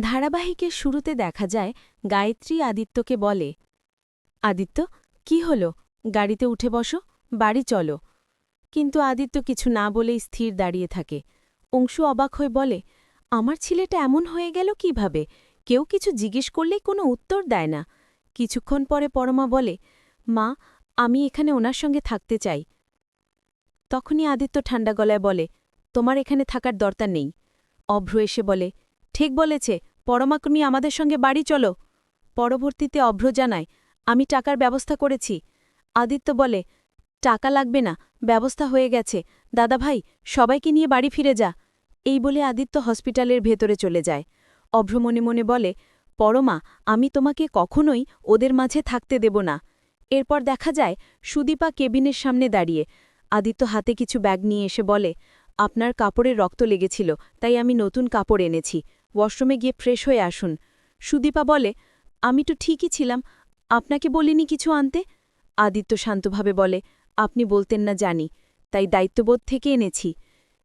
ধারাবাহিকের শুরুতে দেখা যায়, গায়ত্রী আদিত্যকে বলে, আদিত্য, কি হলো? গাড়িতে উঠে বসো, বাড়ি চলো। কিন্তু আদিত্য কিছু না বলেই স্থির দাঁড়িয়ে থাকে। অংশু অবাক হয়ে বলে, আমার ছেলেটা এমন হয়ে গেল কীভাবে? কেউ কিছু জিজ্ঞেস করলেই কোনো উত্তর দেয় না। কিছুক্ষণ পরে পরমা বলে, মা, আমি এখানে ওনার সঙ্গে থাকতে চাই। তখনই আদিত্য ঠান্ডা গলায় বলে, তোমার এখানে থাকার দরকার নেই। অভ্র এসে বলে, ঠিক বলেছে পরমাকুমি আমাদের সঙ্গে বাড়ি চলো। পরবর্তীতে অভ্র জানায়, আমি টাকার ব্যবস্থা করেছি। আদিত্য বলে, টাকা লাগবে না, ব্যবস্থা হয়ে গেছে। দাদা ভাই সবাইকে নিয়ে বাড়ি ফিরে যা। এই বলে আদিত্য হসপিটালের ভেতরে চলে যায়। অভ্র মনে মনে বলে, পরমা, আমি তোমাকে কখনোই ওদের মাঝে থাকতে দেব না। এরপর দেখা যায়, সুদীপা কেবিনের সামনে দাঁড়িয়ে। আদিত্য হাতে কিছু ব্যাগ নিয়ে এসে বলে, আপনার কাপড়ের রক্ত লেগেছিল, তাই আমি নতুন কাপড় এনেছি। ওয়াশরুমে গিয়ে ফ্রেশ হয়ে আসুন। সুদীপা বলে, আমি তো ঠিকই ছিলাম, আপনাকে বলিনি কিছু আনতে? আদিত্য শান্তভাবে বলে, আপনি বলতেন না জানি, তাই দায়িত্ববোধ থেকে এনেছি।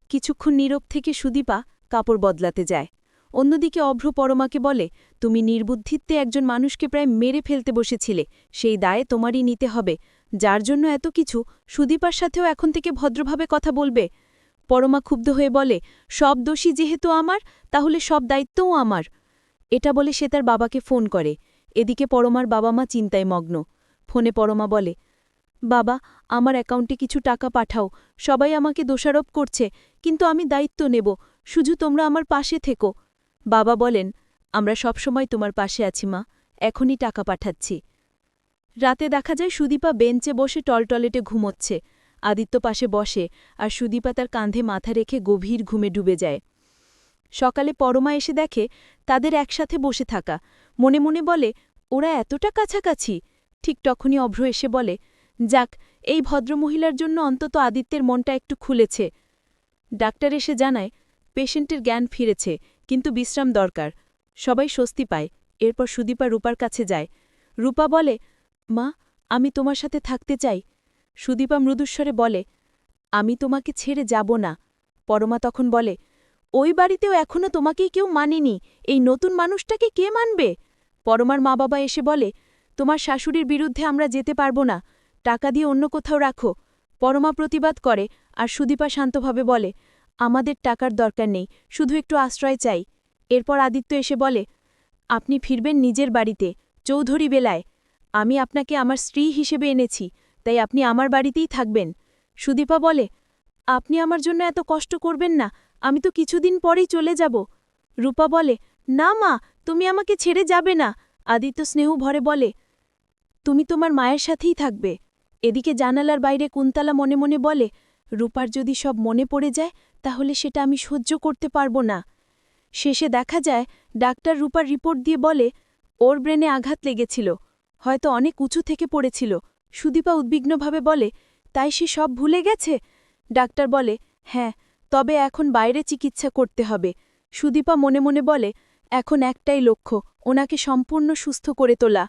কিছুক্ষণ নীরব থেকে সুদীপা কাপড় বদলাতে যায়। অন্যদিকে অভ্র পরমাকে বলে, তুমি নির্বুদ্ধিত্বে একজন মানুষকে প্রায় মেরে ফেলতে বসেছিলে, সেই দায়ে তোমারই নিতে হবে। যার জন্য এত কিছু, সুদীপার সাথেও এখন থেকে ভদ্রভাবে কথা বলবে? পরমা ক্ষুব্ধ হয়ে বলে, সব দোষী যেহেতু আমার, তাহলে সব দায়িত্বও আমার। এটা বলে সে তার বাবাকে ফোন করে। এদিকে পরমার বাবা মা চিন্তায় মগ্ন। ফোনে পরমা বলে, বাবা, আমার অ্যাকাউন্টে কিছু টাকা পাঠাও। সবাই আমাকে দোষারোপ করছে, কিন্তু আমি দায়িত্ব নেব। শুধু তোমরা আমার পাশে থেকো। বাবা বলেন, আমরা সবসময় তোমার পাশে আছি মা। এখনই টাকা পাঠাচ্ছি। রাতে দেখা যায় সুদীপা বেঞ্চে বসে টলটলেটে ঘুমোচ্ছে। আদিত্য পাশে বসে আর সুদীপা তার কাঁধে মাথা রেখে গভীর ঘুমে ডুবে যায়। সকালে পরমা এসে দেখে তাদের একসাথে বসে থাকা। মনে মনে বলে, ওরা এতটা কাছাকাছি? ঠিক তখনই অভ্র এসে বলে, যাক, এই ভদ্রমহিলার জন্য অন্তত আদিত্যের মনটা একটু খুলেছে। ডাক্তার এসে জানায়, পেশেন্টের জ্ঞান ফিরেছে, কিন্তু বিশ্রাম দরকার। সবাই স্বস্তি পায়। এরপর সুদীপা রূপার কাছে যায়। রূপা বলে, মা, আমি তোমার সাথে থাকতে চাই। সুদীপা মৃদুস্বরে বলে, আমি তোমাকে ছেড়ে যাব না। পরমা তখন বলে, ওই বাড়িতেও এখনও তোমাকেই কেউ মানেনি। এই নতুন মানুষটাকে কে মানবে? পরমার মা বাবা এসে বলে, তোমার শাশুড়ির বিরুদ্ধে আমরা যেতে পারব না। টাকা দিয়ে অন্য কোথাও রাখো। পরমা প্রতিবাদ করে আর সুদীপা শান্তভাবে বলে, আমাদের টাকার দরকার নেই। শুধু একটু আশ্রয় চাই। এরপর আদিত্য এসে বলে, আপনি ফিরবেন নিজের বাড়িতে, চৌধুরী বেলায়। আমি আপনাকে আমার স্ত্রী হিসেবে এনেছি। তাই আপনি আমার বাড়িতেই থাকবেন। সুদীপা বলে, আপনি আমার জন্য এত কষ্ট করবেন না, আমি তো কিছুদিন পরেই চলে যাব। রূপা বলে, না মা, তুমি আমাকে ছেড়ে যাবে না। আদিত্য স্নেহ ভরে বলে, তুমি তোমার মায়ের সাথেই থাকবে। এদিকে জানালার বাইরে কুন্তলা মনে মনে বলে, রূপার যদি সব মনে পড়ে যায়, তাহলে সেটা আমি সহ্য করতে পারব না। শেষে দেখা যায়, ডাক্তার রূপার রিপোর্ট দিয়ে বলে, ওর ব্রেনে আঘাত লেগেছিল, হয়তো অনেক উঁচু থেকে পড়েছিল। সুদীপা উদ্বিগ্নভাবে বলে, তাই সে সব ভুলে গেছে? ডাক্তার বলে হ্যাঁ তবে এখন বাইরে চিকিৎসা করতে হবে। সুদীপা মনে মনে বলে, এখন একটাই লক্ষ্য, ওনাকে সম্পূর্ণ সুস্থ করে তোলা।